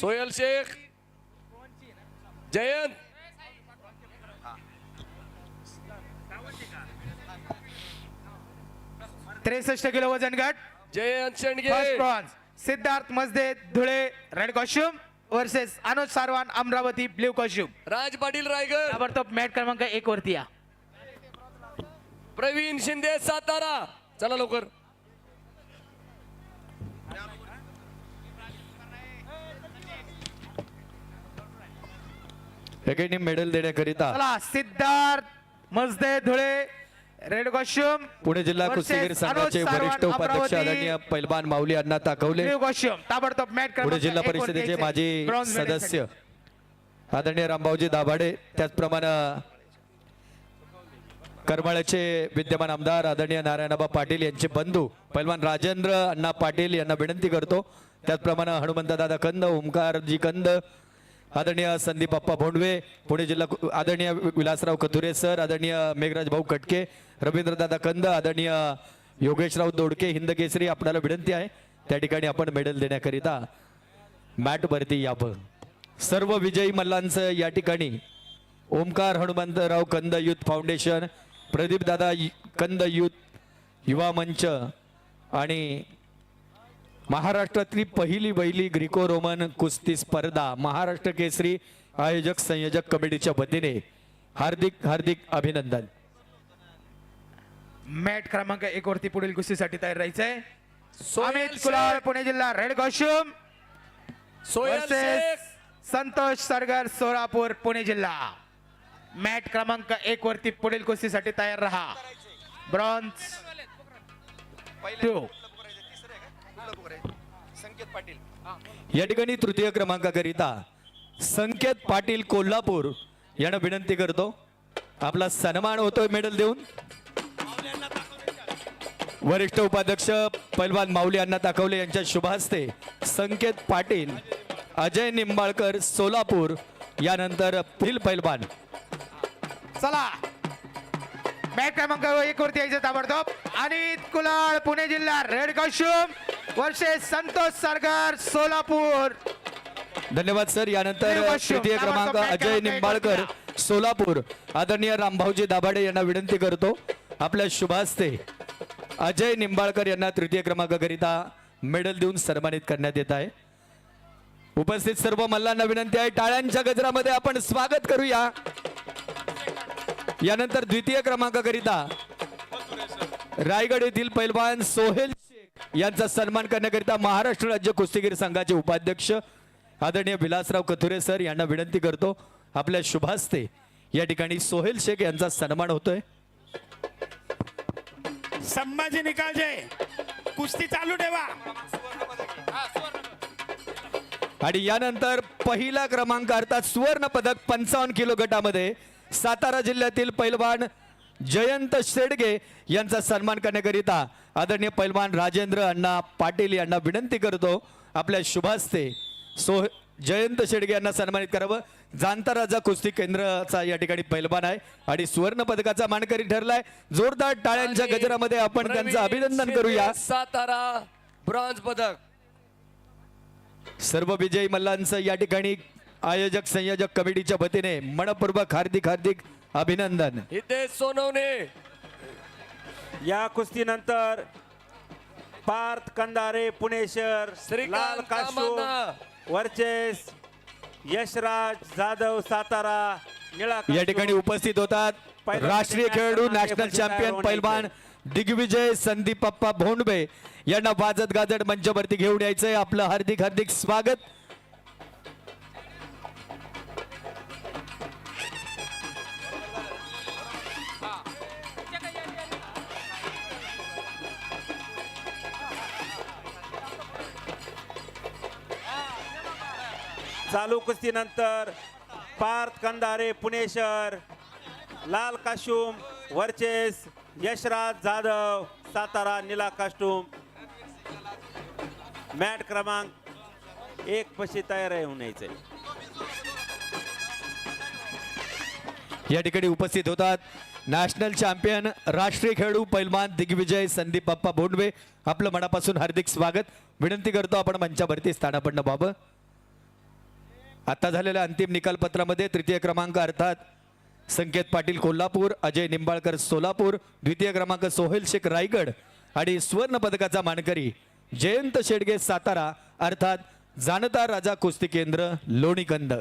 सोयल शेख जयंत त्रेसष्ट किलो वजन गट. Jayant Shendge bronze Siddharth Majde Dhule red costume versus Anuj Sarwan Amravati blue costume Raj Patil Raigad ताबडतोब mat क्रमांक एक वरती या. प्रवीण शिंदे सातारा चला लवकर. एकेने मेडल देण्याकरिता चला सिद्धार्थ मजदे धुळे रेड कॉस्ट्युम पुणे जिल्हा versus कुस्तीगीर संघाचे अनुज वरिष्ठ उपाध्यक्ष अमरावती, आदरणीय पैलवान माऊली अण्णा ताकवले. ब्ल्यू कॉस्ट्युम ताबडतोब मॅट पुणे जिल्हा परिषदेचे माजी सदस्य आदरणीय रामभाऊजी दाभाडे त्याचप्रमाणे करमाळ्याचे विद्यमान आमदार आदरणीय नारायणबा पाटील यांचे बंधू पैलवान राजेंद्र अण्णा पाटील यांना विनंती करतो. त्याचप्रमाणे हनुमंत दादा कंद ओमकारजी कंद आदरणीय संदीप अप्पा भोंडवे पुणे जिल्हा आदरणीय विलासराव कथुरे सर आदरणीय मेघराज भाऊ कटके रवींद्रदादा कंद आदरणीय योगेशराव दोडके हिंद केसरी आपल्याला विनंती आहे त्या ठिकाणी आपण मेडल देण्याकरिता मॅट वरती यावं. सर्व विजयी मल्लांचं या ठिकाणी ओमकार हनुमंतराव कंद युथ फाउंडेशन प्रदीपदादा कंद युथ युवा मंच आणि महाराष्ट्रातली पहिली पहिली ग्रिको रोमन कुस्ती स्पर्धा महाराष्ट्र केसरी आयोजक संयोजक कमिटीच्या वतीने. हार्दिक हार्दिक अभिनंदन. मॅट क्रमांक एक वरती पुढील कुस्तीसाठी तयार राहायचंय. कुलाळ शेख. पुणे जिल्हा red costume. Soyal versus Shaikh. Santosh Sargar Solapur Pune जिल्हा. मॅट क्रमांक एक वरती पुढील कुस्तीसाठी तयार राहा. ब्रॉन्झ. टू या ठिकाणी तृतीय क्रमांकाकरिता संकेत पाटील कोल्हापूर यांना विनंती करतो. आपला सन्मान होतोय मेडल देऊन. वरिष्ठ उपाध्यक्ष पैलवान माऊली अण्णा ताकवले यांच्या शुभहस्ते संकेत पाटील अजय निंबाळकर सोलापूर यानंतर फिल पैलवान. चला! मॅट क्रमांक एक वरती यायचं ताबडतोब. आणि कुलाळ पुणे जिल्हा red costume. Versus Santosh Sargar Solapur. धन्यवाद सर. यानंतर. तृतीय क्रमांक अजय निंबाळकर सोलापूर. आदरणीय रामभाऊजी दाभाडे यांना विनंती करतो. आपल्या शुभ हस्ते अजय निंबाळकर यांना तृतीय क्रमांकाकरिता मेडल देऊन सन्मानित करण्यात येत आहे. उपस्थित सर्व मल्लांना विनंती आहे. टाळ्यांच्या गजरामध्ये आपण स्वागत करूया. यानंतर द्वितीय क्रमांकाकरिता रायगड येथील पैलवान सोहेल शेख यांचा सन्मान करण्याकरिता महाराष्ट्र राज्य कुस्तीगीर संघाचे उपाध्यक्ष आदरणीय विलासराव कथुरे सर यांना विनंती करतो. आपल्या शुभास्ते. या ठिकाणी सोहेल शेख यांचा सन्मान होतोय. संभाजी निकालजे कुस्ती चालू ठेवा. आणि यानंतर पहिला क्रमांक अर्थात सुवर्ण पदक पंचावन्न किलो गटामध्ये सातारा जिल्ह्यातील पैलवान जयंत शेडगे यांचा सन्मान करण्याकरिता आदरणीय पैलवान राजेंद्र अण्णा पाटील यांना विनंती करतो आपल्या शुभास्ते. सो जयंत शेडगे यांना सन्मानित करावं. जाणता राजा कुस्ती केंद्राचा या ठिकाणी पैलवान आहे आणि सुवर्ण पदकाचा मानकरी ठरलाय. जोरदार टाळ्यांच्या गजरामध्ये आपण त्यांचं अभिनंदन करूया. सातारा ब्रॉन्झ पदक. सर्व विजयी मल्लांचं या ठिकाणी आयोजक संयोजक कमिटीच्या वतीने मनपूर्वक हार्दिक हार्दिक अभिनंदन हितेश सोनवणे या कुस्तीनंतर पार्थ कंदारे पुणे शहर श्रीकांत लाल काशू कामाना. वर्चेस यशराज जाधव सातारा निळा या. ठिकाणी उपस्थित होतात पहिला राष्ट्रीय खेळाडू नॅशनल चॅम्पियन पैलवान. दिग्विजय संदीप अप्पा भोंडबे यांना वाजत गाजत मंचावरती घेऊन यायचंय आपलं हार्दिक हार्दिक स्वागत चालू कुस्तीनंतर पार्थ कंदारे पुणे शहर लाल काशुम वर्चेस यशराज जाधव सातारा निला कास्टूम मॅट क्रमांक एक पशी तयार आहे होऊन या ठिकाणी उपस्थित होतात नॅशनल चॅम्पियन राष्ट्रीय खेळाडू पैलवान दिग्विजय संदीप पप्पा भोंडवे. आपलं मनापासून हार्दिक स्वागत. विनंती करतो आपण मंचावरती स्थानापन्न बाबा आता झालेल्या अंतिम निकालपत्रामध्ये तृतीय क्रमांक अर्थात संकेत पाटील कोल्हापूर अजय निंबाळकर सोलापूर द्वितीय क्रमांक सोहेल शेख रायगड आणि सुवर्ण पदकाचा मानकरी जयंत शेडगे सातारा अर्थात जाणता राजा कुस्ती केंद्र लोणीकंद.